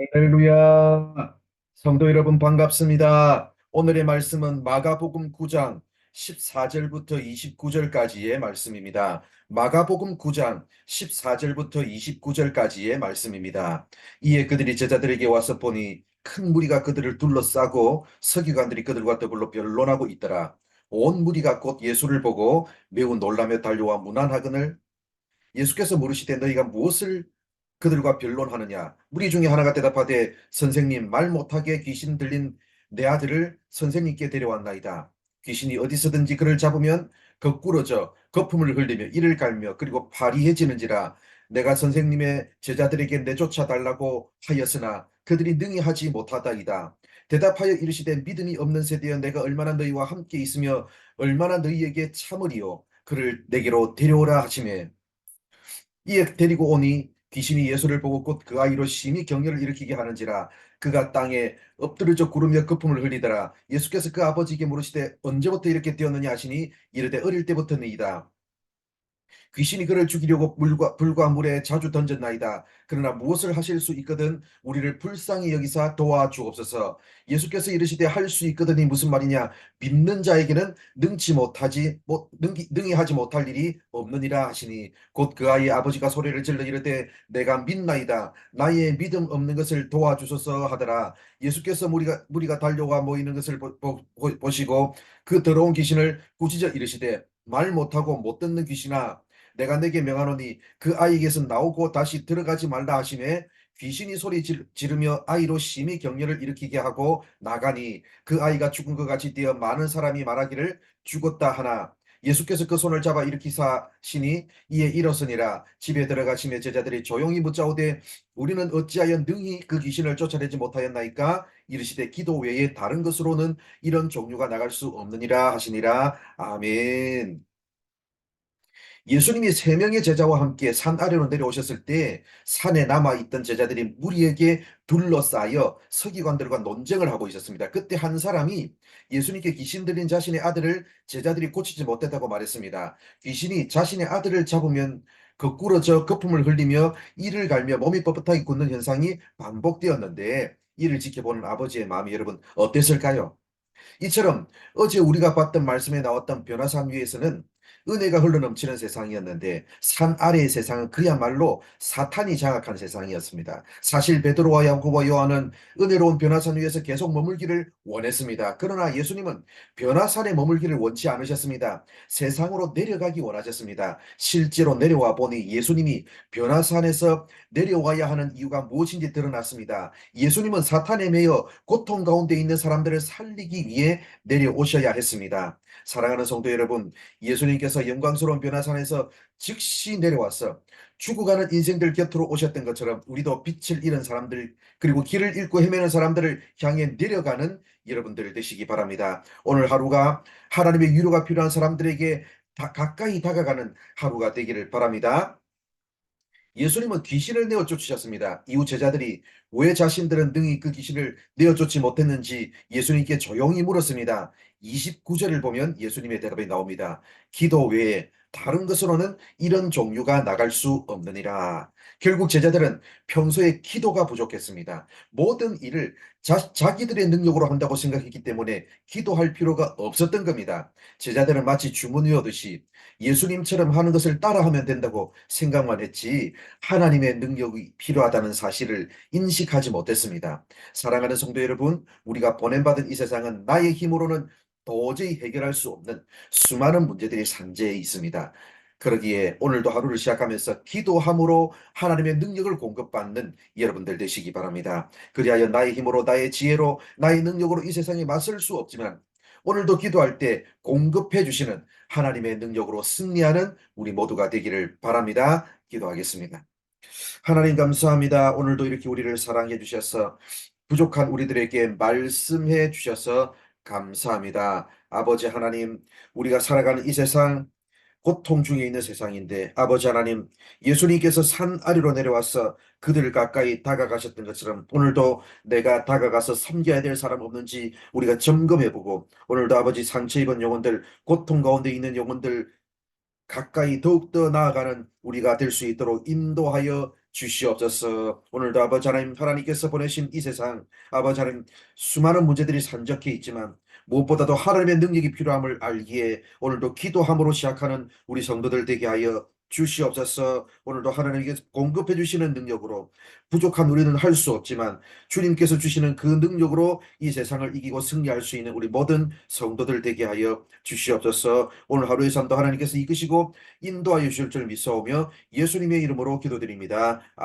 할렐루야. 성도 여러분 반갑습니다. 오늘의 말씀은 마가복음 9장 14절부터 29절까지의 말씀입니다. 마가복음 9장 14절부터 29절까지의 말씀입니다. 이에 그들이 제자들에게 와서 보니 큰 무리가 그들을 둘러싸고 서기관들이 그들과 더불어 변론하고 있더라. 온 무리가 곧 예수를 보고 매우 놀라며 달려와 문안하거늘 예수께서 물으시되 너희가 무엇을 그들과 변론하느냐? 무리 중에 하나가 대답하되 선생님 말 못하게 귀신 들린 내 아들을 선생님께 데려왔나이다. 귀신이 어디서든지 그를 잡으면 거꾸러져 거품을 흘리며 이를 갈며 그리고 파리해지는지라 내가 선생님의 제자들에게 내쫓아 달라고 하였으나 그들이 능히 하지 못하다이다. 대답하여 이르시되 믿음이 없는 세대여 내가 얼마나 너희와 함께 있으며 얼마나 너희에게 참으리요 그를 내게로 데려오라 하시매 이에 데리고 오니 귀신이 예수를 보고 곧 그 아이로 심히 격려를 일으키게 하는지라 그가 땅에 엎드려져 구르며 거품을 흘리더라. 예수께서 그 아버지에게 물으시되 언제부터 이렇게 되었느냐 하시니 이르되 어릴 때부터니이다 귀신이 그를 죽이려고 물과 불과 물에 자주 던졌나이다. 그러나 무엇을 하실 수 있거든 우리를 불쌍히 여기사 도와주옵소서. 예수께서 이르시되 할 수 있거든이 무슨 말이냐? 믿는 자에게는 능치 못하지 못 능히, 능히 하지 못할 일이 없느니라 하시니 곧 그 아이의 아버지가 소리를 질러 이르되 내가 믿나이다. 나의 믿음 없는 것을 도와주소서 하더라. 예수께서 무리가 무리가 달려와 모이는 것을 보, 보, 보시고 그 더러운 귀신을 꾸짖어 이르시되 말 못하고 못 듣는 귀신아 내가 내게 명하노니 그 아이에게서 나오고 다시 들어가지 말라 하시매 귀신이 소리 지르며 아이로 심히 격려를 일으키게 하고 나가니 그 아이가 죽은 것 같이 되어 많은 사람이 말하기를 죽었다 하나 예수께서 그 손을 잡아 일으키사시니 이에 일어서니라. 집에 들어가시며 제자들이 조용히 묻자오되 우리는 어찌하여 능히 그 귀신을 쫓아내지 못하였나이까? 이르시되 기도 외에 다른 것으로는 이런 종류가 나갈 수 없느니라 하시니라. 아멘. 예수님이 세 명의 제자와 함께 산 아래로 내려오셨을 때 산에 남아 있던 제자들이 무리에게 둘러싸여 서기관들과 논쟁을 하고 있었습니다. 그때 한 사람이 예수님께 귀신 들린 자신의 아들을 제자들이 고치지 못했다고 말했습니다. 귀신이 자신의 아들을 잡으면 거꾸러져 거품을 흘리며 이를 갈며 몸이 뻣뻣하게 굳는 현상이 반복되었는데 이를 지켜보는 아버지의 마음이 여러분 어땠을까요? 이처럼 어제 우리가 봤던 말씀에 나왔던 변화산 위에서는 은혜가 흘러넘치는 세상이었는데 산 아래의 세상은 그야말로 사탄이 장악한 세상이었습니다. 사실 베드로와 야고보와 요한은 은혜로운 변화산 위에서 계속 머물기를 원했습니다. 그러나 예수님은 변화산에 머물기를 원치 않으셨습니다. 세상으로 내려가기 원하셨습니다. 실제로 내려와 보니 예수님이 변화산에서 내려와야 하는 이유가 무엇인지 드러났습니다. 예수님은 사탄에 매여 고통 가운데 있는 사람들을 살리기 위해 내려오셔야 했습니다. 사랑하는 성도 여러분, 예수님 께서 영광스러운 변화산에서 즉시 내려와서 죽어가는 인생들 곁으로 오셨던 것처럼 우리도 빛을 잃은 사람들 그리고 길을 잃고 헤매는 사람들을 향해 내려가는 여러분들 되시기 바랍니다. 오늘 하루가 하나님의 위로가 필요한 사람들에게 다 가까이 다가가는 하루가 되기를 바랍니다. 예수님은 귀신을 내어 쫓으셨습니다. 이후 제자들이 왜 자신들은 능히 그 귀신을 내어 쫓지 못했는지 예수님께 조용히 물었습니다. 29절을 보면 예수님의 대답이 나옵니다. 기도 외에 다른 것으로는 이런 종류가 나갈 수 없느니라. 결국 제자들은 평소에 기도가 부족했습니다. 모든 일을 자, 자기들의 능력으로 한다고 생각했기 때문에 기도할 필요가 없었던 겁니다. 제자들은 마치 주문 외우듯이 예수님처럼 하는 것을 따라하면 된다고 생각만 했지 하나님의 능력이 필요하다는 사실을 인식하지 못했습니다. 사랑하는 성도 여러분, 우리가 보냄받은 이 세상은 나의 힘으로는 도저히 해결할 수 없는 수많은 문제들이 산재해 있습니다. 그러기에 오늘도 하루를 시작하면서 기도함으로 하나님의 능력을 공급받는 여러분들 되시기 바랍니다. 그리하여 나의 힘으로 나의 지혜로 나의 능력으로 이 세상에 맞설 수 없지만 오늘도 기도할 때 공급해 주시는 하나님의 능력으로 승리하는 우리 모두가 되기를 바랍니다. 기도하겠습니다. 하나님 감사합니다. 오늘도 이렇게 우리를 사랑해 주셔서 부족한 우리들에게 말씀해 주셔서 감사합니다. 아버지 하나님, 우리가 살아가는 이 세상 고통 중에 있는 세상인데 아버지 하나님 예수님께서 산 아래로 내려와서 그들 가까이 다가가셨던 것처럼 오늘도 내가 다가가서 섬겨야 될 사람 없는지 우리가 점검해보고 오늘도 아버지 상처 입은 영혼들 고통 가운데 있는 영혼들 가까이 더욱더 나아가는 우리가 될 수 있도록 인도하여 주시옵소서. 오늘도 아버지 하나님 하나님께서 보내신 이 세상 아버지 하나님 수많은 문제들이 산적해 있지만 무엇보다도 하나님의 능력이 필요함을 알기에 오늘도 기도함으로 시작하는 우리 성도들 되게 하여 주시옵소서. 오늘도 하나님께 공급해 주시는 능력으로 부족한 우리는 할 수 없지만 주님께서 주시는 그 능력으로 이 세상을 이기고 승리할 수 있는 우리 모든 성도들 되게 하여 주시옵소서. 오늘 하루의 삶도 하나님께서 이끄시고 인도하여 주실 줄 믿사오며 예수님의 이름으로 기도드립니다.